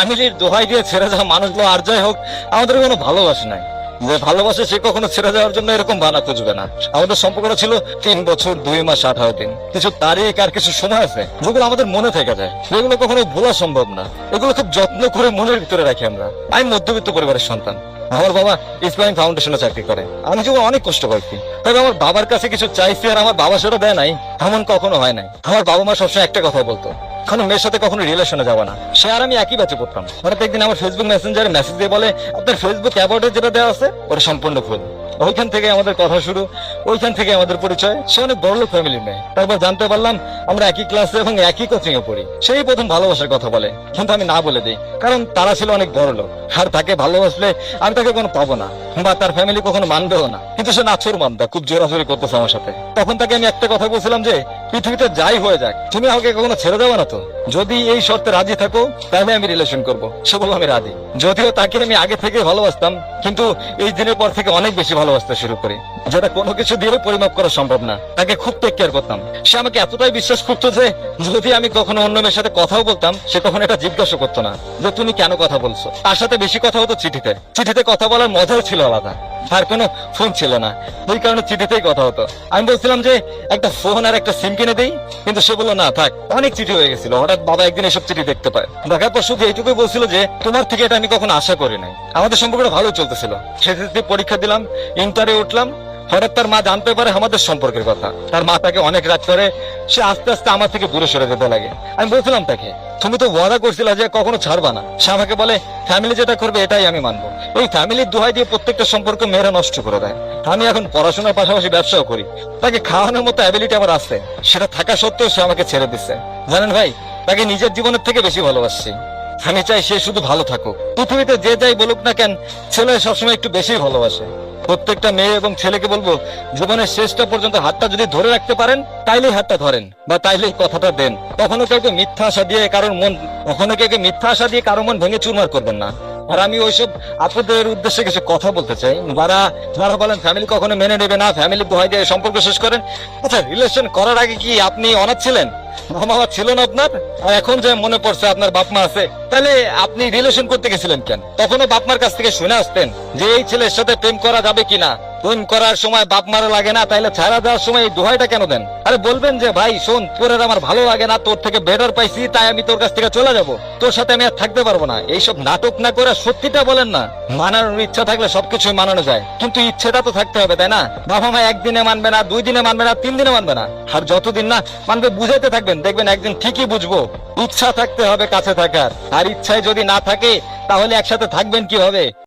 ফ্যামিলির দোহাই দিয়ে ছেড়ে যাওয়া মানুষগুলো আর যাই হোক, আমাদের কোনো ভালোবাসা নাই। যে ভালোবাসে সে কখনো ছেড়ে যাওয়ার জন্য এরকম বানা খুঁজবে না। আমাদের সম্পর্কটা ছিল তিন বছর, দুই মাস, আঠারো দিন। কিছু তারিখ আর কিছু সময় আছে, যেগুলো আমাদের মনে থেকে যায়। যেগুলো কখনো ভোলা সম্ভব না। এগুলো খুব যত্ন করে মনের ভিতরে রাখি আমরা। আমি মধ্যবিত্ত পরিবারের সন্তান। আমার বাবা ইসলামিক ফাউন্ডেশনে চাকরি করে। আমি জীবন অনেক কষ্ট করছি তবে আমার বাবার কাছে কিছু চাইছি আর আমার বাবা সেটা দেয় নাই, এমন কখনো হয় নাই। আমার বাবা মা সবসময় একটা কথা বলতো কোনো মেয়ের সাথে কখনো রিলেশনে যাব না। সে আর আমি একই ব্যাচে পড়তাম। হঠাৎ একদিন আমার ফেসবুক মেসেঞ্জারে মেসেজ দিয়ে বলে, আপনার ফেসবুক অ্যাবাউটে যেটা দেওয়া আছে, ওটা সম্পূর্ণ ভুল। ওইখান থেকে আমাদের কথা শুরু, ওইখান থেকে আমাদের পরিচয়। সে অনেক বড় লোক ফ্যামিলির মেয়ে। তারপর জানতে পারলাম, আমরা একই ক্লাসে এবং একই কোচিং এ পড়ি। সেই প্রথম ভালোবাসার কথা বলে। কিন্তু আমি না বলে দিই, কারণ তারা ছিল অনেক বড় লোক আর তাকে ভালোবাসলে আমি তাকে কোনো পাবো না, বা তার ফ্যামিলি কখনো মানবেও না। কিন্তু সে নাচুর মানদা, খুব জোরাজোরি করতেছে আমার সাথে। তখন তাকে আমি একটা কথা বলছিলাম যে পৃথিবীতে যাই হয়ে যাক, তুমি আমাকে কখনো ছেড়ে দেবে না তো? যদি এই শর্তে রাজি থাকো, তাহলে আমি রিলেশন করব। সে বলল আমি রাজি। যদিও তাকে আমি আগে থেকে ভালোবাসতাম, কিন্তু এই দিনের পর থেকে অনেক বেশি ভালোবাসতে শুরু করি। যেটা কোনো কিছু দিয়ে পরিমাপ করা সম্ভব না। তাকে খুব টেক কেয়ার করতাম। সে আমাকে এতটাই বিশ্বাস করতো যে, যদি আমি কখনো অন্য মেয়ের সাথে কথাও বলতাম, সে তখন এটা জিজ্ঞাসা করতো না যে, তুমি কেন কথা বলছো? তার সাথে বেশি কথা হতো চিঠিতে। চিঠিতে কথা বলার মজাও ছিল আলাদা। আর কোনো ফোন ছিল না। ওই কারণে চিঠিতেই কথা হতো। আমি বলছিলাম যে, একটা ফোন আর একটা সিম কিনে দিই। কিন্তু সে বলল, না, থাক, অনেক চিঠি হয়ে গেছিল। হঠাৎ বাবা একদিন এসব চিঠি দেখতে পায়। দেখার পর শুধু এইটুকুই বলছিল যে, তোমার থেকে এটা আমি কখনো আশা করি নাই। আমাদের সম্পর্কটা ভালো চলতেছিল। সেক্ষেত্রে পরীক্ষা দিলাম, ইন্টারে উঠলাম। হঠাৎ তার মা জানতে পারে আমাদের সম্পর্কের কথা। তার মা তাকে অনেক রাত করে, সে আস্তে আস্তে আমার থেকে দূরে সরে যেতে লাগে। আমি বলছিলাম তাকে, তুমি তো ওয়াদা করছিলে যে কখনো ছাড়বা না। সে আমাকে বলে ফ্যামিলি যেটা করবে এটাই আমি মানবো। এই ফ্যামিলির দোহাই দিয়ে প্রত্যেকটা সম্পর্ক মেয়েরা নষ্ট করে দেয়। আমি এখন পড়াশোনার পাশাপাশি ব্যবসাও করি। তাকে খাওয়ানোর মতো অ্যাবিলিটি আমার আছে। সেটা থাকা সত্ত্বেও সে আমাকে ছেড়ে দিচ্ছে জানেন ভাই, তাকে নিজের জীবনের থেকে বেশি ভালোবাসছি। আমি চাই সে শুধু ভালো থাকুক। পৃথিবীতে যে যাই বলুক না কেন, ছেলে সবসময় একটু বেশি ভালোবাসে। প্রত্যেকটা মেয়ে এবং ছেলেকে বলব, জীবনের শেষটা পর্যন্ত হাতটা যদি ধরে রাখতে পারেন, তাইলেই হাতটা ধরেন, বা তাইলেই কথাটা দেন। কখনো কাউকে মিথ্যা আশা দিয়ে কারোর মন কখনো কাউকে মিথ্যা আশা দিয়ে কারও মন ভেঙে চুরমার করবেন না। আর আমি ওইসব আপনাদের উদ্দেশ্যে কিছু কথা বলতে চাই। যারা যারা বলেন ফ্যামিলি কখনো মেনে নেবে না ফ্যামিলি ভয় দিয়ে সম্পর্ক শেষ করেন। আচ্ছা রিলেশন করার আগে কি আপনি অনাথ ছিলেন? বাবা ছিল আপনার? আর এখন যে মনে পড়ছে আপনার বাপ মা আছে, তাহলে আপনি রিলেশন করতে গেছিলেন কেন? তখনও বাপ মার কাছ থেকে শুনে আসতেন যে এই ছেলের সাথে প্রেম করা যাবে কিনা। প্রেম করার সময় বাপ মারা লাগে না, তাইলে ছাড়া দেওয়ার সময় এই দোহাইটা কেন দেন? আরে বলবেন যে, ভাই, শোন তোর আমার ভালো লাগে না, তোর থেকে বেটার পাইছি, তাই আমি তোর কাছ থেকে চলে যাব। তোর সাথে আমি আর থাকতে পারব না। এইসব নাটক না করে সত্যিটা বলেন না। মানানোর ইচ্ছা থাকলে সবকিছুই মানানো যায়। কিন্তু ইচ্ছেটা তো থাকতে হবে, তাই না? বাবা মা একদিনে মানবে না, দুই দিনে মানবে না, তিন দিনে মানবে না। আর যতদিন না মানবে, বুঝাইতে থাকবেন। দেখবেন একদিন ঠিকই বুঝব। ইচ্ছা থাকতে হবে কাছে থাকার। আর ইচ্ছায় যদি না থাকে, তাহলে একসাথে থাকবেন কীভাবে?